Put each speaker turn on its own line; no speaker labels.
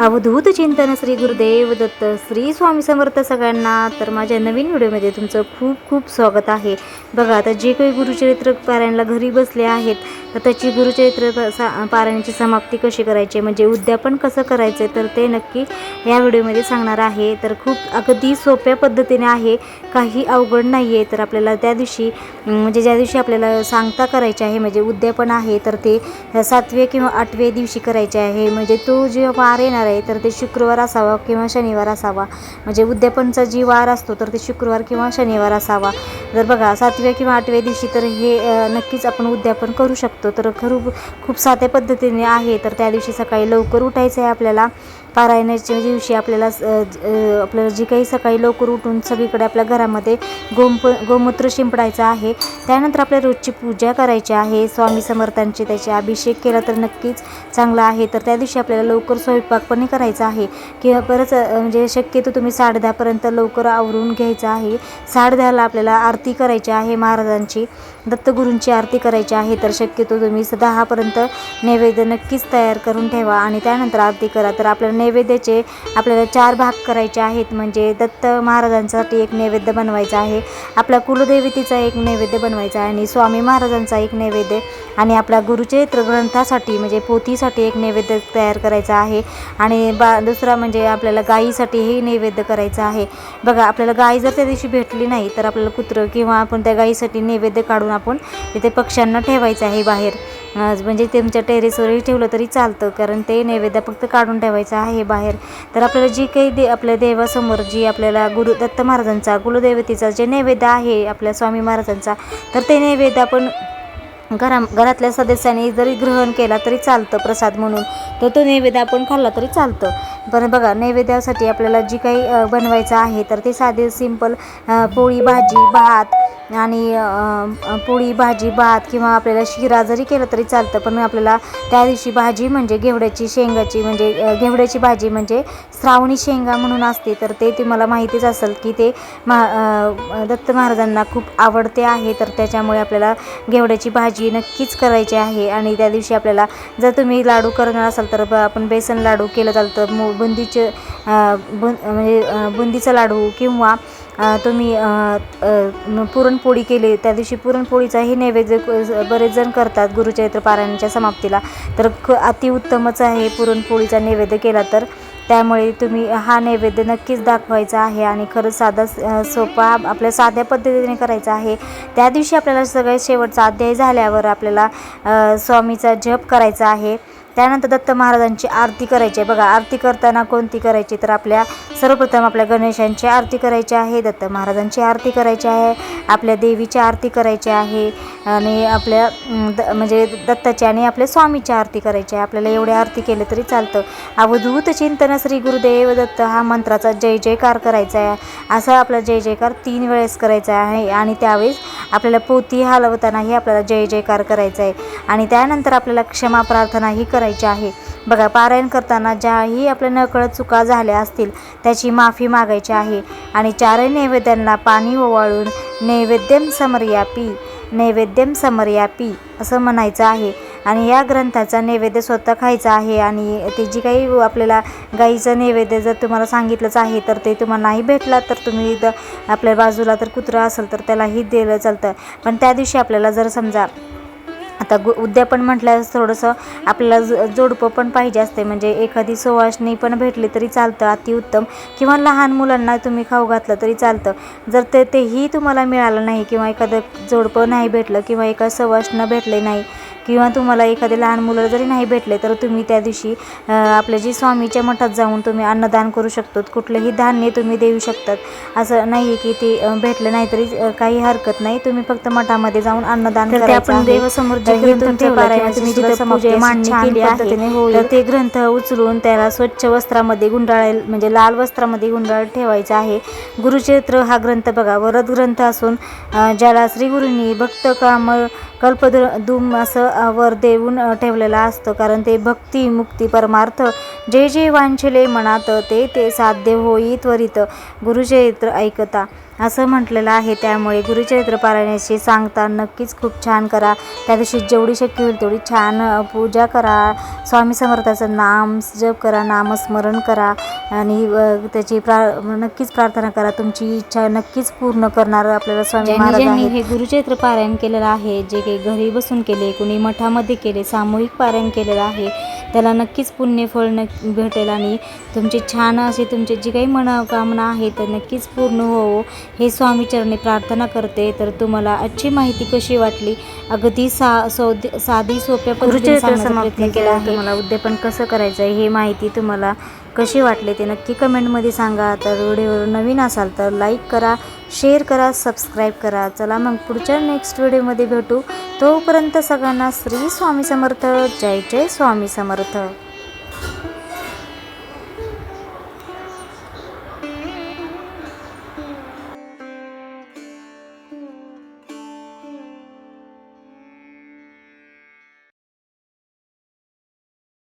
अवधूत चिंतन श्री गुरुदेव दत्त श्री स्वामी समर्थ सगळ्यांना तर माझ्या नवीन व्हिडिओमध्ये तुमचं खूप खूप स्वागत आहे. बघा आता जे काही गुरुचरित्र पारायणला घरी बसले आहेत तर त्याची गुरुचरित्र प- सा पारायणाची समाप्ती कशी करायची म्हणजे उद्यापन कसं करायचं तर ते नक्की या व्हिडिओमध्ये सांगणार आहे. तर खूप अगदी सोप्या पद्धतीने आहे काही अवघड नाही आहे तर आपल्याला त्या दिवशी म्हणजे ज्या दिवशी आपल्याला सांगता करायचे आहे म्हणजे उद्यापन आहे तर ते सातव्या किंवा आठव्या दिवशी करायचे आहे. म्हणजे तो जेव्हा पार येणार आहे तर ते शुक्रवार असावा किंवा शनिवार असावा. म्हणजे उद्यापनचा जी वार असतो तर ते शुक्रवार किंवा शनिवार असावा. जर बघा सातव्या किंवा आठव्या दिवशी तर हे नक्कीच आपण उद्यापन करू शकतो. तर खरू खूप साध्या पद्धतीने आहे. तर त्या दिवशी सकाळी लवकर उठायचं आहे आपल्याला. पारायणाच्या दिवशी आपल्याला आपल्याला जी काही सकाळी लवकर उठून सगळीकडे आपल्या घरामध्ये गोमप गोमूत्र शिंपडायचं आहे. त्यानंतर आपल्या रोजची पूजा करायची आहे. स्वामी समर्थांची त्याचे अभिषेक केला तर नक्कीच चांगला आहे. तर त्या दिवशी आपल्याला लवकर स्वयंपाक पण करायचा आहे. किंवा परत म्हणजे शक्यतो तुम्ही साडेदहापर्यंत लवकर आवरून घ्यायचं आहे. साडेदहाला आपल्याला आरती करायची आहे महाराजांची दत्तगुरूंची आरती करायची आहे तर शक्यतो तुम्ही स- दहापर्यंत नैवेद्य नक्कीच तयार करून ठेवा आणि त्यानंतर आरती करा. तर आपल्याला नैवेद्याचे आपल्याला चार भाग करायचे आहेत. म्हणजे दत्त महाराजांसाठी एक नैवेद्य बनवायचा आहे आपल्या कुलदेवतेचा एक नैवेद्य बनवायचा आहे आणि स्वामी महाराजांचा एक नैवेद्य आणि आपल्या गुरुचरित्र ग्रंथासाठी म्हणजे पोथीसाठी एक नैवेद्य तयार करायचा आहे आणि बा दुसरा म्हणजे आपल्याला गायीसाठीही नैवेद्य करायचा आहे. बघा आपल्याला गाय जर त्या दिवशी भेटली नाही तर आपल्याला कुत्रं किंवा आपण त्या गाईसाठी नैवेद्य काढून आपण तिथे पक्ष्यांना ठेवायचं आहे बाहेर. म्हणजे तुमच्या टेरेसवरही ठेवलं तरी चालतं कारण ते नैवेद्य फक्त काढून ठेवायचं आहे बाहेर. तर आपल्याला जी काही दे आपल्या देवासमोर जी आपल्याला गुरु दत्त महाराजांचा कुलदेवतेचा जे नैवेद्य आहे आपल्या स्वामी महाराजांचा तर ते नैवेद्य आपण घरा घरातल्या सदस्यांनी जरी ग्रहण केला तरी चालतं प्रसाद म्हणून. तर तो नैवेद्य आपण खाल्ला तरी चालतं. पण बघा नैवेद्यासाठी आपल्याला जी काही बनवायचं आहे तर ते साधे सिंपल पोळी भाजी भात आणि पोळी भाजी भात किंवा आपल्याला शिरा जरी केलं तरी चालतं पण आपल्याला त्या दिवशी भाजी म्हणजे घेवड्याची शेंगाची म्हणजे घेवड्याची भाजी म्हणजे श्रावणी शेंगा म्हणून असते. तर ते तुम्हाला माहितीच असेल की ते मा दत्त महाराजांना खूप आवडते आहे. तर त्याच्यामुळे आपल्याला घेवड्याची भाजी नक्कीच करायची आहे. आणि त्या दिवशी आपल्याला जर तुम्ही लाडू करणार असाल तर ब- आपण बेसन लाडू केलं चालतं मु बुंदीचे बुं म्हणजे बुंदीचं बुंदीचा लाडू किंवा तुम्ही पुरणपोळी केली त्या दिवशी पुरणपोळीचाही नैवेद्य बरेच जण करतात गुरुचरित्र पारायणाच्या समाप्तीला. तर ख अतिउत्तमच आहे पुरणपोळीचा नैवेद्य केला तर. त्यामुळे तुम्ही हा नैवेद्य नक्कीच दाखवायचा आहे आणि खरंच साधा सोपा आपल्या साध्या पद्धतीने करायचा आहे. त्या दिवशी आपल्याला सगळ्यात शेवटचा अध्याय झाल्यावर आपल्याला स्वामीचा जप करायचा आहे. त्यानंतर दत्त महाराजांची आरती करायची आहे. बघा आरती करताना कोणती करायची? तर आपल्या सर्वप्रथम आपल्या गणेशांची आरती करायची आहे दत्त महाराजांची आरती करायची आहे आपल्या देवीची आरती करायची आहे आणि आपल्या द म्हणजे दत्ताची आणि आपल्या स्वामीची आरती करायची आहे. आपल्याला एवढी आरती केली तरी चालतं. अवधूत चिंतन श्री गुरुदेव दत्त हा मंत्राचा जय जयकार करायचा आहे. असा आपला जय जयकार तीन वेळेस करायचा आहे आणि त्यावेळेस आपल्याला पोती हलवतानाही आपल्याला जय जयकार करायचा आहे. आणि त्यानंतर आपल्याला क्षमा प्रार्थनाही करायची आहे. बघा पारायण करताना ज्याही आपल्या नकळत चुका झाल्या असतील त्याची माफी मागायची आहे. आणि चारही नैवेद्यांना पाणी ओवाळून नैवेद्यम समर्यापी नैवेद्यम समर्यापी असं म्हणायचं आहे. आणि या ग्रंथाचा नैवेद्य स्वतः खायचा आहे आणि ते जी काही आपल्याला गाईचं नैवेद्य जर तुम्हाला सांगितलंच आहे तर ते तुम्हाला नाही भेटला तर तुम्ही आपल्या बाजूला तर कुत्रा असेल तर त्यालाही दिलं चालतं. पण त्या दिवशी आपल्याला जर समजा आता गु उद्यापन म्हटल्यास थोडंसं आपल्याला ज जोडपं पण पाहिजे असते. म्हणजे एखादी सुवासनी पण भेटली तरी चालतं अतिउत्तम. किंवा लहान मुलांना तुम्ही खाऊ घातलं तरी चालतं. जर ते तेही तुम्हाला मिळालं नाही किंवा एखादं जोडपं नाही भेटलं किंवा एका सवासनं भेटले नाही किंवा तुम्हाला एखादे लहान मुलं जरी नाही भेटले तर तुम्ही त्या दिवशी आपल्या जी स्वामीच्या मठात जाऊन तुम्ही अन्नदान करू शकतो कुठलंही धान्य तुम्ही देऊ शकतात. असं नाही आहे की ते भेटलं नाही तरी काही हरकत नाही. तुम्ही फक्त मठामध्ये जाऊन अन्नदान
आपण. देवासमोर जे
तर हे
ग्रंथ
तुमच्या
ठेवला
पारायणाची सुद्धा
जिथं पूजा मांडणी केली आहे. तर
ते ग्रंथ उचलून त्याला स्वच्छ वस्त्रामध्ये गुंडाळ म्हणजे लाल वस्त्रामध्ये गुंडाळ ठेवायचा आहे. गुरुचरित्र हा ग्रंथ बघा वरद ग्रंथ असून ज्याला श्रीगुरूंनी भक्त काम कल्पदु दुम असं वर देऊन ठेवलेला असतं. कारण ते भक्ती मुक्ती परमार्थ जे जे वांछले मनात ते ते साध्य होई त्वरित. गुरुचरित्र ऐकता. असं म्हटलेलं आहे. त्यामुळे गुरुचरित्र पारायणाची सांगता नक्कीच खूप छान करा. त्या दिवशी जेवढी शक्य होईल तेवढी छान पूजा करा. स्वामी समर्थाचं नाम जप करा नामस्मरण करा आणि त्याची प्रा नक्कीच प्रार्थना करा. तुमची इच्छा नक्कीच पूर्ण करणार आपल्याला स्वामी
ज्यांनी-
महाराज
ज्यांनी
आहेत. हे गुरुचरित्र पारायण केलेलं आहे जे काही घरी बसून केले कुणी मठामध्ये केले सामूहिक पारायण केलेलं आहे त्याला नक्कीच पुण्यफळ नक् भेटेल आणि तुमची छान अशी तुमची जी काही मनोकामना आहे तर नक्कीच पूर्ण हो हे स्वामीचरणी प्रार्थना करते. तर तुम्हाला आजची माहिती कशी वाटली? अगदी सा सौद साधी सोप्या पद्धतीने सांगण्याचा प्रयत्न केला आहे. तुम्हाला उद्यापन कसं करायचं आहे हे माहिती तुम्हाला कशी वाटली ते नक्की कमेंटमध्ये सांगा. तर व्हिडिओवर नवीन असाल तर लाईक करा शेअर करा सबस्क्राईब करा. चला मग पुढच्या नेक्स्ट व्हिडिओमध्ये भेटू. तोपर्यंत सगळ्यांना श्री स्वामी समर्थ. जय जय स्वामी समर्थ.